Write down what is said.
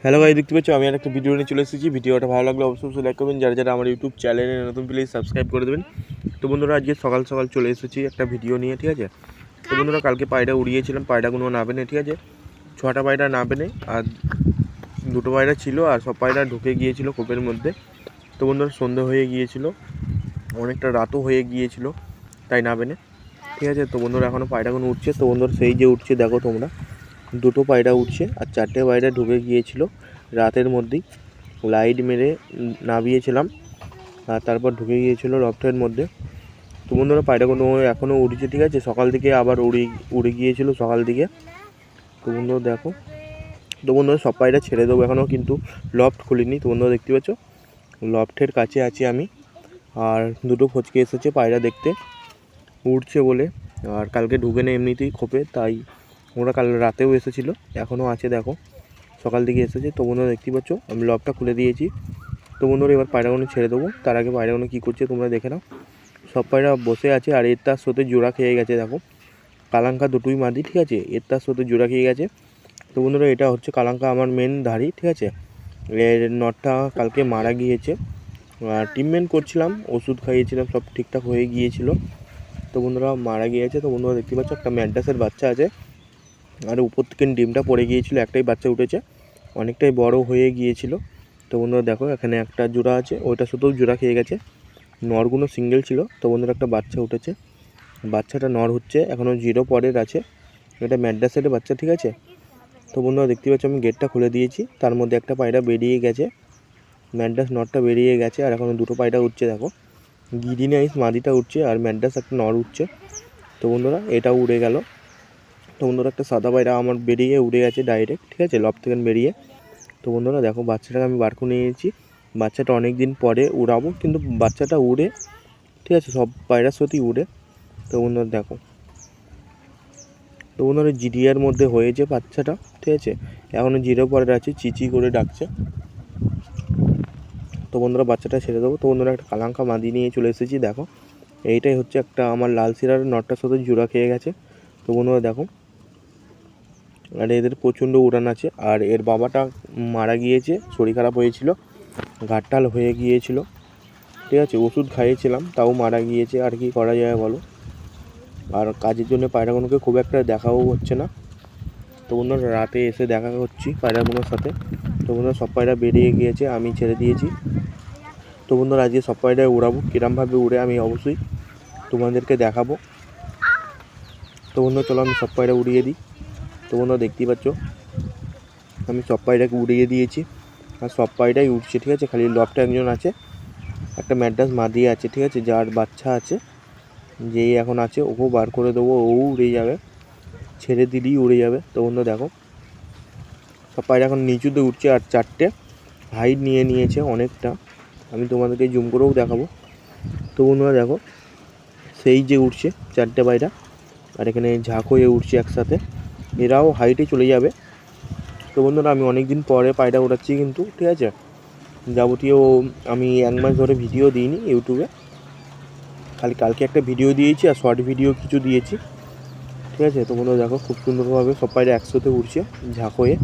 Hello ভাই দেখতে পাচ্ছ, আমি একটা ভিডিও নিয়ে চলে এসেছি। ভিডিওটা ভালো লাগলে অবশ্যই লাইক করবেন। যারা যারা আমার ইউটিউব চ্যানেলে নতুন প্লিজ সাবস্ক্রাইব করে দেবেন। তো বন্ধুরা, আজকে সকাল সকাল চলে এসেছি একটা ভিডিও নিয়ে, ঠিক আছে? তো বন্ধুরা, কালকে পায়রা উড়িয়েছিলাম পায়রাগুলো নাবে না ঠিক আছে? ছটা পায়রা নাবে না আর দুটো পায়রা ছিল, আর সব পায়রা ঢুকে গিয়েছিল কোপের মধ্যে। তো বন্ধুরা, সন্ধে হয়ে গিয়েছিল, অনেকটা রাতও হয়ে গিয়েছিল, তাই নাবে না ঠিক আছে? তো বন্ধুরা এখনও পায়রাগুলো উঠছে তো বন্ধুরা, সেই যে উঠছে দেখো তোমরা। দুটো পায়রা উঠছে আর চারটে পায়রা ঢুকে গিয়েছিল রাতের মধ্যেই। লাইট মেরে নামিয়েছিলাম আর তারপর ঢুকে গিয়েছিল লফটের মধ্যে। তো বন্ধুরা পায়রাগুলো এখনও উড়ছে, ঠিক আছে? সকাল থেকে আবার উড়ে উড়ে গিয়েছিল সকাল দিকে। তো বন্ধুরা, দেখো। তো বন্ধুরা, সব পায়রা ছেড়ে দেবো এখনও কিন্তু লফট খুলিনি। তো বন্ধুরা, দেখতে পাচ্ছ? লফটের কাছে আছি আমি। আর দুটো ফচকে এসেছে পায়রা দেখতে। উড়ছে বলে। আর কালকে ঢুকে নেই এমনিতেই খোপে, তাই ওরা কাল রাতেও এসেছিল, এখনও আছে দেখো। সকাল দিকে এসেছে, তো বন্ধুরা দেখতে পাচ্ছ, আমি লকটা খুলে দিয়েছি। তো বন্ধুরা এবার পায়রাগুলো ছেড়ে দেবো, তার আগে পায়রাগুলো কী করছে তোমরা দেখে নাও। সব পায়রা বসে আছে, আর এর তার সাথে জোড়া খেয়ে গেছে দেখো। কালাঙ্কা দুটোই মাদি, ঠিক আছে? এর তার সাথে জোড়া খেয়ে গেছে। তো বন্ধুরা এটা হচ্ছে কালাঙ্কা আমার মেন ধাড়ি, ঠিক আছে? এর নটটা কালকে মারা গিয়েছে। আর ট্রিটমেন্ট করছিলাম, ওষুধ খাইয়েছিলাম, সব ঠিকঠাক হয়ে গিয়েছিল। তো বন্ধুরা মারা গিয়েছে, তো বন্ধুরা দেখতে পাচ্ছ একটা ম্যান্টাসের বাচ্চা আছে। আর উপর থেকে ডিমটা পড়ে গিয়েছিল, একটাই বাচ্চা উঠেছে, অনেকটাই বড় হয়ে গিয়েছিল। তো বন্ধুরা দেখো, এখানে একটা জোড়া আছে, ওইটা শুধু জোড়া খেয়ে গেছে। নরগুলো সিঙ্গেল ছিল, তো বন্ধুরা একটা বাচ্চা উঠেছে। বাচ্চাটা নর হচ্ছে, এখনও জিরো পরের আছে। এটা ম্যাড্রাসের বাচ্চা, ঠিক আছে? তো বন্ধুরা দেখতে পাচ্ছ, আমি গেটটা খুলে দিয়েছি, তার মধ্যে একটা পায়রা বেরিয়ে গেছে। ম্যাড্রাস নরটা বেরিয়ে গেছে, আর এখনও দুটো পায়রা উঠছে, দেখো। গিরি নাইস মাদিটা উঠছে, আর ম্যাড্রাস একটা নর উঠছে। তো বন্ধুরা এটা উড়ে গেল। তো বন্ধুরা, একটা সাদা পায়রা আমার বেরিয়ে উড়ে গেছে ডাইরেক্ট ঠিক আছে? লব থেকে বেরিয়ে। তো বন্ধুরা, দেখো, বাচ্চাটাকে আমি বার করে নিয়েছি বাচ্চাটা অনেক দিন পরে উড়াবো, কিন্তু বাচ্চাটা উড়ে, ঠিক আছে? সব পায়রার সাথেই উড়ে। তো বন্ধুরা, দেখো। তো বন্ধুরা জিডিয়ার মধ্যে হয়েছে বাচ্চাটা, ঠিক আছে? এখনও জিরো পরের আছে, চিচি করে ডাকছে। তো বন্ধুরা, বাচ্চাটা ছেড়ে দেবো। তো বন্ধুরা, একটা কালাঙ্কা মাদি নিয়ে চলে এসেছি, দেখো। এইটাই হচ্ছে একটা আমার লাল সিরার নটটার সাথে জোড়া খেয়ে গেছে। তো বন্ধুরা, দেখো। আর এদের প্রচণ্ড উড়ান আছে। আর এর বাবাটা মারা গিয়েছে, শরীর খারাপ হয়েছিল, ঘাটটাল হয়ে গিয়েছিল। ঠিক আছে, ওষুধ খাইয়েছিলাম, তাও মারা গিয়েছে। আর কি করা যায় বলো? আর কাজের জন্য পায়রাগুলোকে খুব একটা দেখাও হচ্ছে না। তো বন্ধুরা, রাতে এসে দেখা হচ্ছি পায়রাগুলোর সাথে। তো বন্ধুরা, সব পায়রা বেরিয়ে গিয়েছে, আমি ছেড়ে দিয়েছি। তো বন্ধুরা, আজকে সব পায়রায় উড়াবো, কিরমভাবে উড়ে আমি অবশ্যই তোমাদেরকে দেখাবো। তো বন্ধুরা, চলো আমি সব পায়রা উড়িয়ে দিই। তো বন্ধুরা দেখতেই পাচ্ছ, আমি সব পায়রাকে উড়িয়ে দিয়েছি। আর সব পায়রাই উঠছে ঠিক আছে? খালি লফটা একজন আছে, একটা ম্যাড্রাস মাদিয়ে আছে, ঠিক আছে? যার বাচ্চা আছে, যেই এখন আছে, ওকেও বার করে দেবো, ও উড়ে যাবে, ছেড়ে দিলেই উড়ে যাবে। তো বন্ধুরা দেখো, সব পায়রা এখন নিচুতে উঠছে আর চারটে হাইট নিয়ে নিয়েছে অনেকটা। আমি তোমাদেরকে জুম করেও দেখাবো। তো বন্ধুরা দেখো, সেই যে উঠছে চারটে পায়রা, আর এখানে ঝাঁক হয়ে উঠছে একসাথে। এরাও হাইটে চলে যাবে। তো বন্ধুরা, আমি অনেক দিন পরে পায়রা উড়াচ্ছি কিন্তু, ঠিক আছে? যাবতীয় আমি এক মাস ধরে ভিডিও দিইনি ইউটিউবে। খালি কালকে একটা ভিডিও দিয়েছি আর শর্ট ভিডিও কিছু দিয়েছি। ঠিক আছে? তো বন্ধুরা, দেখো খুব সুন্দরভাবে সব পায়রা একসাথে উঠছে ঝাঁক হয়ে।